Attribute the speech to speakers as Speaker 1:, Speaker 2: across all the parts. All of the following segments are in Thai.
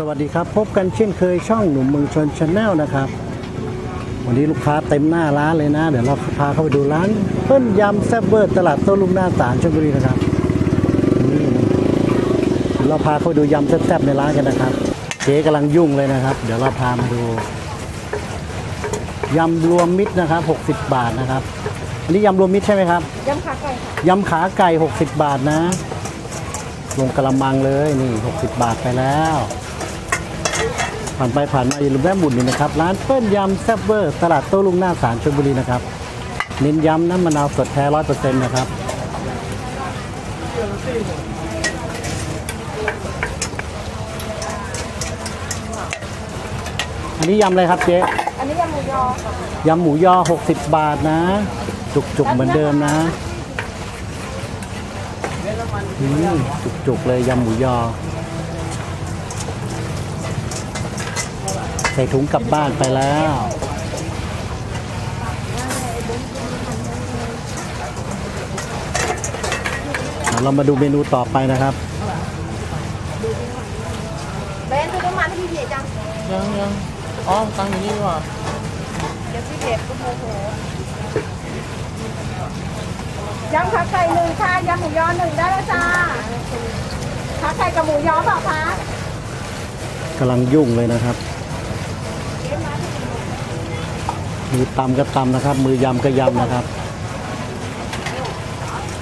Speaker 1: สวัสดีครับพบกันเช่นเคยช่องหนุ่มเมืองชนชาแนลนะครับ วันนี้ลูกค้าเต็มหน้าร้านเลยนะ เดี๋ยวเราพาเข้าไปดูร้านเปิ้ลยำแซ่บเวอร์ตลาดโต้ลุงหน้าศาลชลบุรีนะครับนี่เดี๋ยวเราพาเข้าไปดูยำแซ่บๆในร้านกันนะครับเจ๊กำลังยุ่งเลยนะครับ เดี๋ยวเราพามาดูยำรวมมิตรนะครับ 60 บาทนะครับอันนี้ยำรวมมิตรใช่ไหมครับ
Speaker 2: ยำขาไก่ค่ะ
Speaker 1: ยำขาไก่ 60 บาทนะ ลงกระมังเลยนี่ 60 บาทไปแล้ว ผ่านไปผ่านมาอย่าลืมแวะหมุดหนึ่งนะครับ ร้านเปิ้ลยำแซ่บเวอร์ตลาดโต้ลุงหน้าศาลชลบุรีนะครับ เน้นย้ำน้ำมะนาวสดแท้ร้อยเปอร์เซ็นต์นะครับอันนี้ยำอะไรครับเจ๊
Speaker 2: อันนี้ยำหมูยอค่ะ
Speaker 1: ยำหมูยอ 60 บาทนะ จุกๆเหมือนเดิมนะอืมจุกๆเลยยำหมูยอ ใส่ถุงกลับบ้านไปแล้ว เรามาดูเมนูต่อไปนะครับ
Speaker 2: เบนซื้อน้ำมันให้พี่เบียร์จัง
Speaker 3: ยังยังอ๋อตังค์อยู่นี่ดีกว่า
Speaker 2: เดี๋ยวพี่เบียร์ก็โมโหยำขาไก่หนึ่งค่ะยำหมูยอหนึ่งได้แล้วจ้าขาไก่กับหมูยอเปล่าคะ
Speaker 1: กำลังยุ่งเลยนะครับ มือตำก็ตำนะครับ มือยำก็ยำนะครับ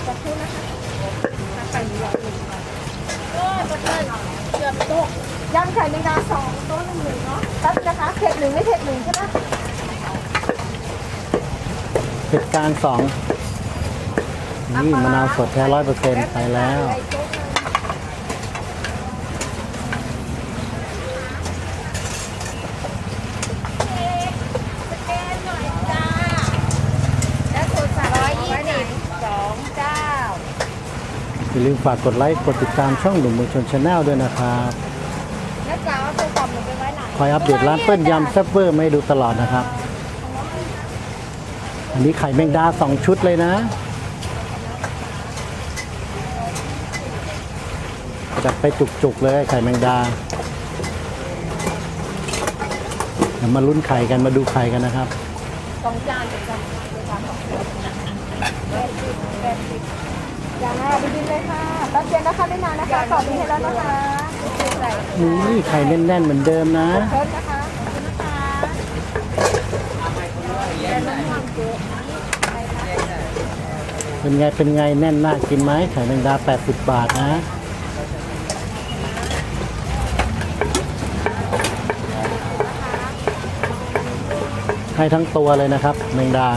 Speaker 2: จะพูดนะคะขาไก่หมูยอหนึ่งค่ะเออจะเกินเกือบโต๊ะยำไข่แมงดาสองโต๊ะหนึ่งหนึ่งเนาะแป๊บนะคะเผ็ดหนึ่งไม่เผ็ดหนึ่งใช่ไหม
Speaker 1: เผ็ดกลางสองนี่มะนาวสดแท้ร้อยเปอร์เซ็นต์ไปแล้ว
Speaker 2: แล้วสูตรสามร้อยยี่สิบสองเจ้า
Speaker 1: อย่าลืมฝากกดไลค์กดติดตามช่องหนุ่มเมืองชนชาแนลด้วยนะครับ
Speaker 2: แล้วจ้าเอาตัวกล่องหนูไปไว้ไหน
Speaker 1: คอยอัปเดตร้านเปิ้ลยำแซ่บเวอร์ไม่ดูตลอดนะครับ อันนี้ไข่แมงดาสองชุดเลยนะจัดไปจุกๆเลยไข่แมงดาเดี๋ยวมาลุ้นไข่กันมาดูไข่กันนะครับ
Speaker 2: สองจานเดี๋ยวจานเดี๋ยวจานสองแปดสิบแปดสิบ จานหน้าไปกินเลยค่ะแป๊บเดียวนะคะไม่นานนะคะต่อไปให้แล้วนะคะใส่
Speaker 1: นี่ไข่แน่นๆเหมือนเดิมนะ
Speaker 2: เพิ่มนะคะขอบคุณนะคะแกน้ำมันเยอะ
Speaker 1: เป็นไง เป็นไงแน่นน่ากินไหมไข่แมงดา 80 บาทนะให้ทั้งตัวเลยนะครับ แมงดา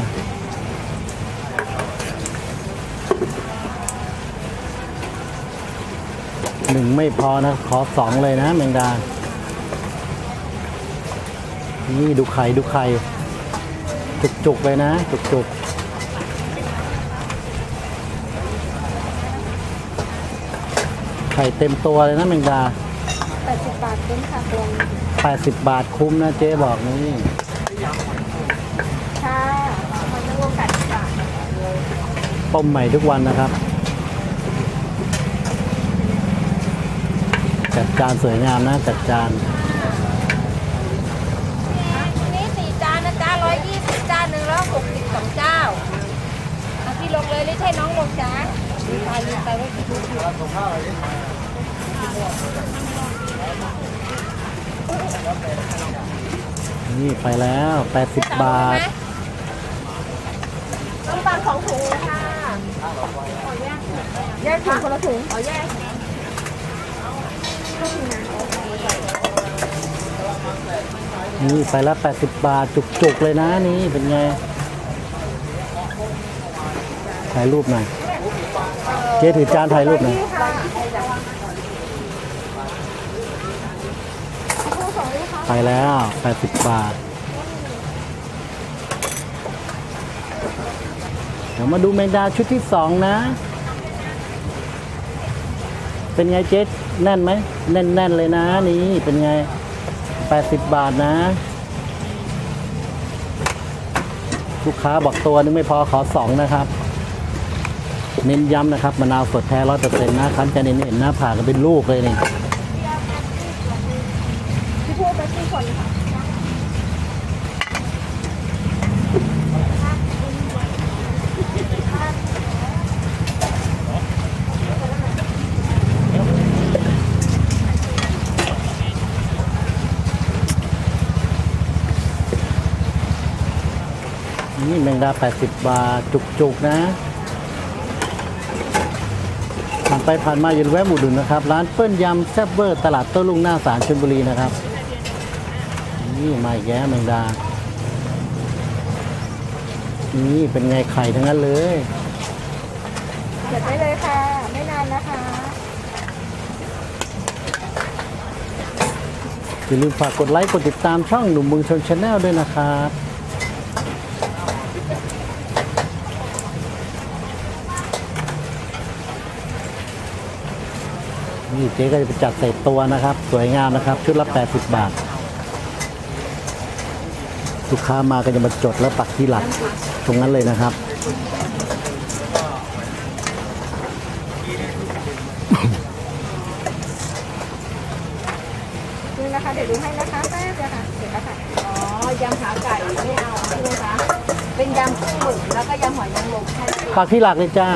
Speaker 1: หนึ่งไม่พอนะ ขอสองเลยนะแมงดา นี่ดูไข่ดูไข่ จุกๆเลยนะ จุกๆไข่เต็มตัวเลยนะแมงดา
Speaker 2: แปดสิบบาทเป็นค่ะตัวนี้
Speaker 1: 80 บาทคุ้มนะเจ๊บอกนี่
Speaker 2: ค่ะมันจะรวมแปดสิบบาท
Speaker 1: ต้มใหม่ทุกวันนะครับ จัดจานสวยงามนะจัดจาน
Speaker 2: นี่สี่จานนะจ้าร้อยยี่สิบจานหนึ่งร้อยหกสิบสองเจ้าเอาพี่ลงเลยหรือใช่น้องลงจ้าลืมไปลืมไปว่าพี่ดูอยู่
Speaker 1: นี่ไปแล้ว 80 บาท
Speaker 2: น้ำตาลสองถุงค่ะแยกถุงคนละถุงเอาแยก
Speaker 1: นี่ไปแล้ว80 บาท จุก ๆ เลยนะ นี่เป็นไง ถ่ายรูปหน่อยเจ๊ถือจานถ่ายรูปหน่อยไปแล้ว 80 บาท เดี๋ยวมาดูแมงดาชุดที่สองนะ เป็นไงเจ๊ แน่นไหมแน่นๆเลยนะ นี่เป็นไง80บาทนะ ลูกค้าบอกตัวนึงไม่พอขอสองนะครับ เน้นย้ำนะครับมะนาวสดแท้ร้อยเปอร์เซ็นต์นะคั้นจะเน้นเห็นหน้าผ่ากันเป็นลูกเลยนี่ งดา 80 บาท จุกๆ นะผ่านไปผ่านมาอย่าลืมแวะหมุดหนุนนะครับ ร้านเปิ้ลยำแซ่บเวอร์ ตลาดโต้ลุงหน้าศาลชลบุรีนะครับ นี่มาอีกแย้แมงดา นี่เป็นไงไข่ทั้งนั้นเลย
Speaker 2: เก็บไว้เลยค่ะ ไม่นานนะคะ
Speaker 1: อย่าลืมฝากกดไลค์ กดติดตามช่องหนุ่มเมืองชนชาแนลด้วยนะครับ นี่เจ๊ก็จะไปจัดใส่ตัวนะครับ สวยงามนะครับชุดละ80 บาท ลูกค้ามาก็จะมาจดแล้วปักที่หลักตรงนั้นเลยนะครับ
Speaker 2: ดูนะคะเดี๋ยวดูให้นะคะแป๊บเดียวค่ะเสร็จแล้วค่ะอ๋อยำขาไก่ไม่เอาใช่ไหมคะเป็นยำกุ้งหมึกแล้วก็ยำหอยนางรมแค่นี้
Speaker 1: ปักที่หลักเลยจ้า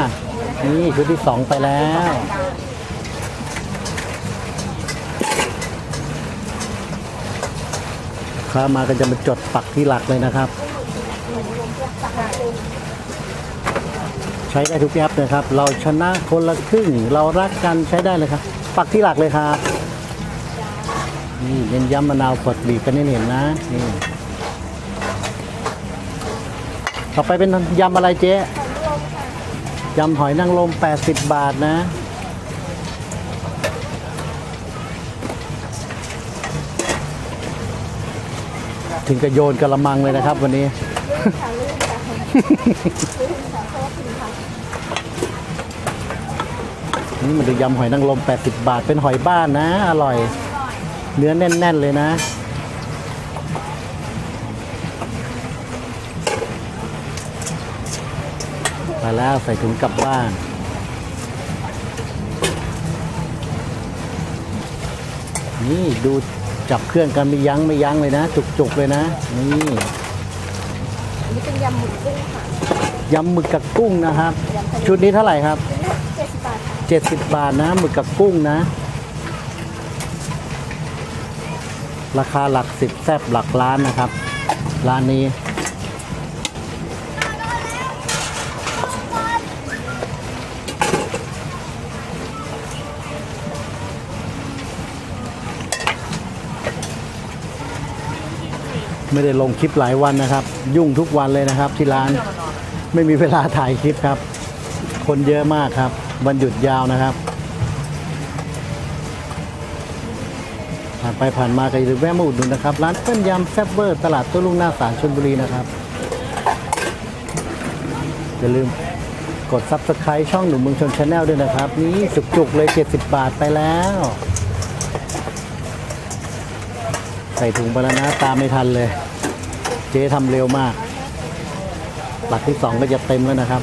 Speaker 1: นี่ชุดที่สองไปแล้วลูก ค้ามาก็จะมาจดปักที่หลักเลยนะครับ ใช้ได้ทุกแอปนะครับ เราชนะคนละครึ่ง เรารักกันใช้ได้เลยครับ ปักที่หลักเลยครับ นี่เน้นย้ำมะนาวสดบีบกันให้เห็นนะนี่ต่อไปเป็นยำอะไรเจ๊ยำหอยนางรม80 บาทนะ ถึงกับโยนกระมังเลยนะครับ วันนี้ นี่มาดูยำหอยนางรม 80 บาท เป็นหอยบ้านนะ อร่อย เนื้อแน่น ๆ เลยนะมาแล้วใส่ถุงกลับบ้านนี่ดู จับเครื่องกันไม่ยั้งไม่ยั้งเลยนะ จุกๆเลยนะ นี่
Speaker 2: อันนี้เป็นยำหมึกกุ้งค่ะ
Speaker 1: ยำหมึกกับกุ้งนะครับ ชุดนี้เท่าไหร่ครับ
Speaker 2: เจ็ดสิบบาทค่ะ
Speaker 1: 70บาทนะหมึกกับกุ้งนะ ราคาหลักสิบแซบหลักล้านนะครับ ร้านนี้ ไม่ได้ลงคลิปหลายวันนะครับ ยุ่งทุกวันเลยนะครับ ที่ร้านไม่มีเวลาถ่ายคลิปครับ คนเยอะมากครับ วันหยุดยาวนะครับ ผ่านไปผ่านมาก็อย่าลืมแวะมาอุดหนุนนะครับ ร้านเปิ้ลยำแซ่บเบอร์ตลาดโต้ลุงหน้าศาลชลบุรีนะครับอย่าลืมกดซับสไคร b e ช่องหนุ่มเมืองชนชาแนลด้วยนะครับ นี่จุกๆเลย 70 บาทไปแล้ว ใส่ถุงไปแล้วนะ ตามไม่ทันเลย เจ๊ทำเร็วมาก หลักที่สองก็จะเต็มแล้วนะครับ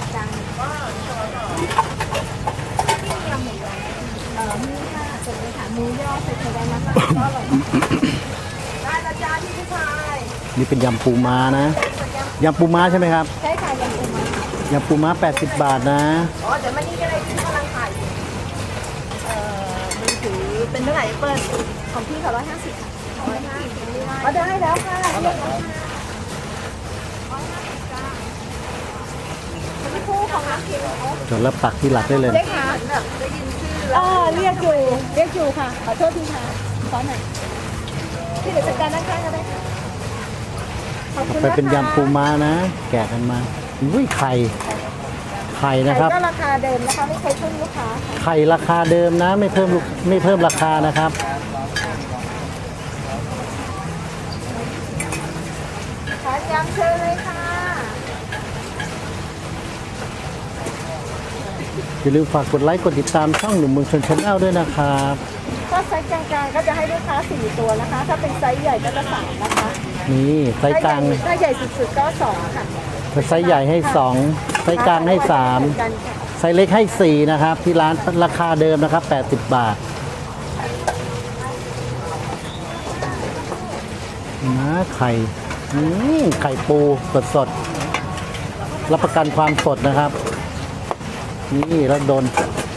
Speaker 1: นี่เป็นยำปูม้านะ ยำปูม้าใช่ไหมครับ
Speaker 2: ใช่ค่ะยำปูม้ายำ
Speaker 1: ปูม้า 80 บาทนะ
Speaker 2: อ๋อเดี๋ยวมานี่ก็ได้ที่กำลังถ่ายอยู่เอ่อมือถือเป็นเท่าไหร่เปิ้ลของพี่เขาร้อยห้าสิบค่ะ ร้อยห้าสิบอ๋อได้แล้วค่ะเรียกแล้วค่ะร้อยห้าสิบจ้าเป็นคู่ของรักคิวเขา
Speaker 1: จดแล้วปักที่หลักได้เลย
Speaker 2: เรียกหาแบบได้ยินชื่อแล้วเรียกอยู่ เรียกอยู่ค่ะ ขอโทษทีค่ะขอหน่อยพี่เดี๋ยวจัดการด้านข้างก็ได้ค่ะขอบคุณ
Speaker 1: ไป
Speaker 2: นะคะ
Speaker 1: เป็นยำปูม้านะ แกะกันมาอุ้ยไข่ไข่นะครับ
Speaker 2: ไข่ก็ราคาเดิมนะคะ ไม่เคยขึ้นลูกค้าค่ะ
Speaker 1: ไข่ราคาเดิมนะ ไม่เพิ่มลูกไม่เพิ่มราคานะครับ
Speaker 2: ขายยำเชิญเลยค่ะ
Speaker 1: อย่าลืมฝากกดไลค์กดติดตามช่องหนุ่มเมืองชนชาแนลด้วยนะครับ
Speaker 2: ถ้าไซส์กลางๆก็จะให้ลูกค้าสี่ตัวนะคะ ถ้าเป็นไซส์ใหญ่ก็จะสามนะคะ
Speaker 1: นี่ไซส์กลาง
Speaker 2: ถ้าใหญ่สุดๆก็สองค่ะ
Speaker 1: ไซส์ใหญ่ให้สองไซส์กลางให้สาม
Speaker 2: เหอนกันค่ะ
Speaker 1: ไซส์เล็กให้สี่นะครับ ที่ร้านราคาเดิมนะครับ80บาทนะไข่อืมไข่ปูสดสดๆรับประกันความสดนะครับ นี่รสดน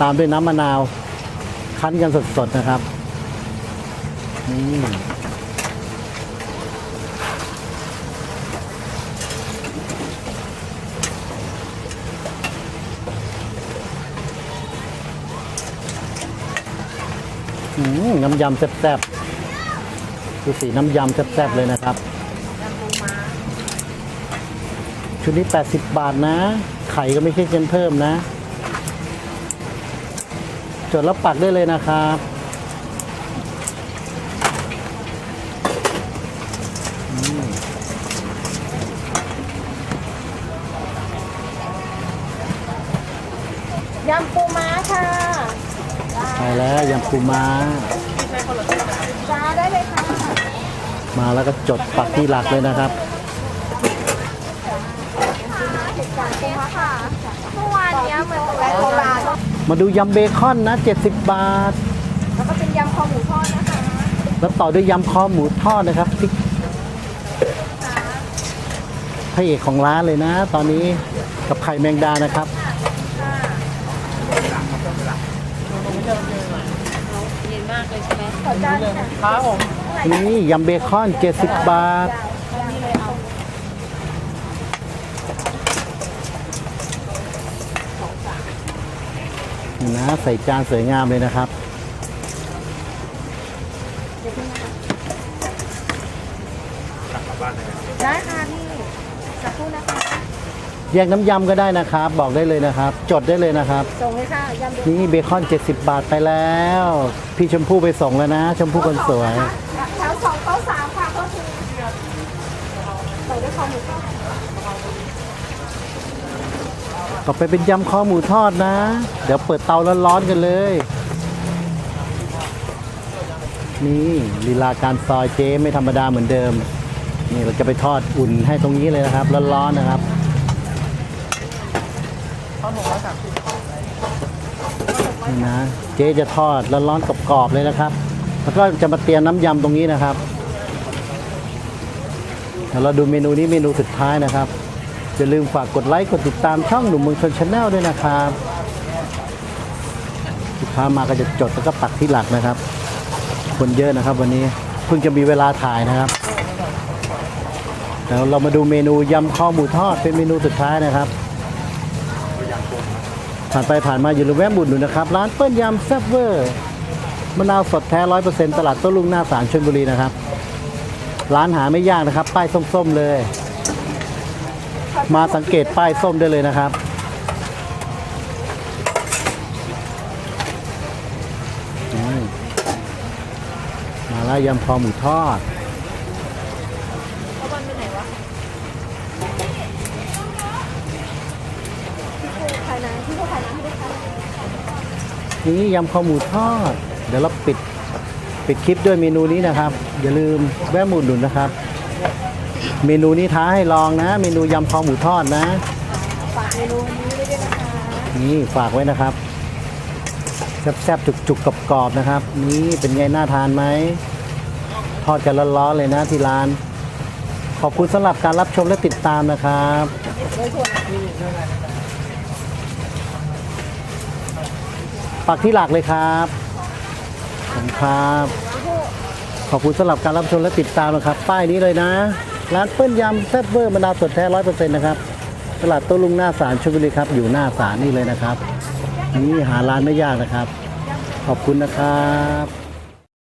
Speaker 1: ตามด้วยน้ำมะนาว คั้นกันสดๆนะครับนี่น้ำยำแซ่บๆดูสีน้ำยำแซ่บๆเลยนะครับ ชุดนี้ 80 บาทนะ ไข่ก็ไม่ใช่เงินเพิ่มนะ จดแล้วปักได้เลยนะครับ
Speaker 2: ยำปูม้าค่ะ
Speaker 1: ไปแล้วยำปูม้า
Speaker 2: จ้าได้เลยค่ะ
Speaker 1: มาแล้วก็จดปักที่หลักเลยนะครับ
Speaker 2: เหตุการณ์ปูม้าค่ะเมื่อวานเนี้ยเหมือนแรกโบราณ
Speaker 1: มาดูยำเบคอนนะ 70 บาท
Speaker 2: แล้วก็เป็นยำคอหมูทอดนะคะ
Speaker 1: แล้วต่อด้วยยำคอหมูทอดนะครับที่พระเอกของร้านเลยนะ ตอนนี้กับไข่แมงดานะครับ
Speaker 2: ขอจานค่ะ
Speaker 3: ครับผม
Speaker 1: นี่ยำเบคอน 70 บาทนี่ นะใส่จานสวยงามเลยนะครับ
Speaker 2: ได้ค่ะพี่สักครู่นะคะ
Speaker 1: แยกน้ำยำก็ได้นะครับ บอกได้เลยนะครับ จดได้เลยนะครับ
Speaker 2: ส่งเลยค่ะยำเบ
Speaker 1: นี่เบคอน 70 บาทไปแล้ว พี่ชมพู่ไปส่งแล้วนะ ชมพู่คนสวย
Speaker 2: แถวสองโต๊ะสามค่ะก็คือใส่ด้วยคอหมูทอด
Speaker 1: ต่อไปเป็นยำคอหมูทอดนะ เดี๋ยวเปิดเตาร้อนๆกันเลย นี่ลีลาการซอยเจ๊ไม่ธรรมดาเหมือนเดิม นี่เราจะไปทอดอุ่นให้ตรงนี้เลยนะครับร้อนๆนะครับ
Speaker 3: ข้าวหมูร้อยสามสิบ
Speaker 1: นี่นะเจ๊จะทอดร้อนๆกรอบๆเลยนะครับ แล้วก็จะมาเตรียมน้ำยำตรงนี้นะครับเดี๋ยวเราดูเมนูนี้เมนูสุดท้ายนะครับ อย่าลืมฝากกดไลค์กดติดตามช่องหนุ่มเมืองชนชาแนลด้วยนะครับลูกค้ามาก็จะจดแล้วก็ปักที่หลักนะครับ คนเยอะนะครับ วันนี้เพิ่งจะมีเวลาถ่ายนะครับแล้วเรามาดูเมนูยำข้อหมูทอดเป็นเมนูสุดท้ายนะครับผ่านไปผ่านมาอยู่าลืมแวะบุญหนุนนะครับ ร้านเปิ้ลยำแซ่บเวอร์มะนาวสดแท้ร้อยเปอร์เซ็นต์ตลาดโต้ลุงหน้าศาลชลบุรีนะครับ ร้านหาไม่ยากนะครับ ป้ายส้มๆเลย มาสังเกตป้ายส้มได้เลยนะครับ มาแล้วยำคอหมูทอด
Speaker 2: นี่ยำครูขายน้ำให้ด้วยค่ะ
Speaker 1: นี่ยำคอหมูทอด เดี๋ยวเราปิดปิดคลิปด้วยเมนูนี้นะครับ อย่าลืมแวะหมุดหนุนนะครับ เมนูนี้ท้าให้ลองนะ เมนูยำคอหมูทอดนะ
Speaker 2: ฝากเมนูนี้ไว้ด้วยนะคะ
Speaker 1: นี่ฝากไว้นะครับ แซ่บๆ จุกๆกรอบๆนะครับ นี่เป็นไงน่าทานไหม ทอดกันร้อนๆเลยนะที่ร้าน ขอบคุณสำหรับการรับชมและติดตามนะครับ ปักที่หลักเลยครับขอบคุณครับ ขอบคุณสำหรับการรับชมและติดตามนะครับ ป้ายนี้เลยนะ ร้านเปิ้ลยำแซ่บเวอร์มะนาวสดแท้ร้อยเปอร์เซ็นต์นะครับตลาดโต้ลุงหน้าศาลชลบุรีครับ อยู่หน้าศาลนี่เลยนะครับ นี่หาร้านไม่ยากนะครับ ขอบคุณนะครับ